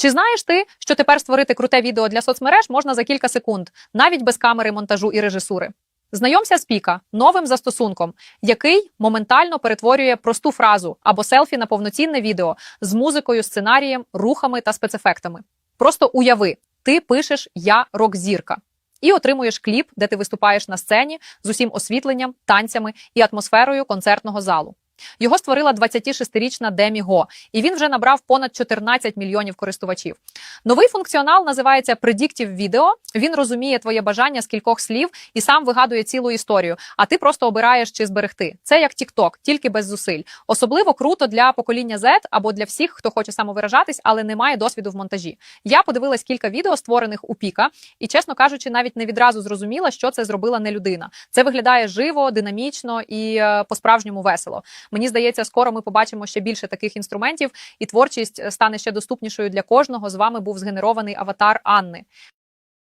Чи знаєш ти, що тепер створити круте відео для соцмереж можна за кілька секунд, навіть без камери, монтажу і режисури? Знайомся з Піка новим застосунком, який моментально перетворює просту фразу або селфі на повноцінне відео з музикою, сценарієм, рухами та спецефектами. Просто уяви, ти пишеш Я рок-зірка і отримуєш кліп, де ти виступаєш на сцені з усім освітленням, танцями і атмосферою концертного залу. Його створила 26-річна Демі Го, і він вже набрав понад 14 мільйонів користувачів. Новий функціонал називається Predictive Video. Він розуміє твоє бажання з кількох слів і сам вигадує цілу історію. А ти просто обираєш чи зберегти. Це як TikTok, тільки без зусиль. Особливо круто для покоління Z або для всіх, хто хоче самовиражатись, але не має досвіду в монтажі. Я подивилась кілька відео, створених у Піка, і чесно кажучи, навіть не відразу зрозуміла, що це зробила не людина. Це виглядає живо, динамічно і е, по-справжньому весело. Мені здається, скоро ми побачимо ще більше таких інструментів, і творчість стане ще доступнішою для кожного. З вами був згенерований аватар Анни.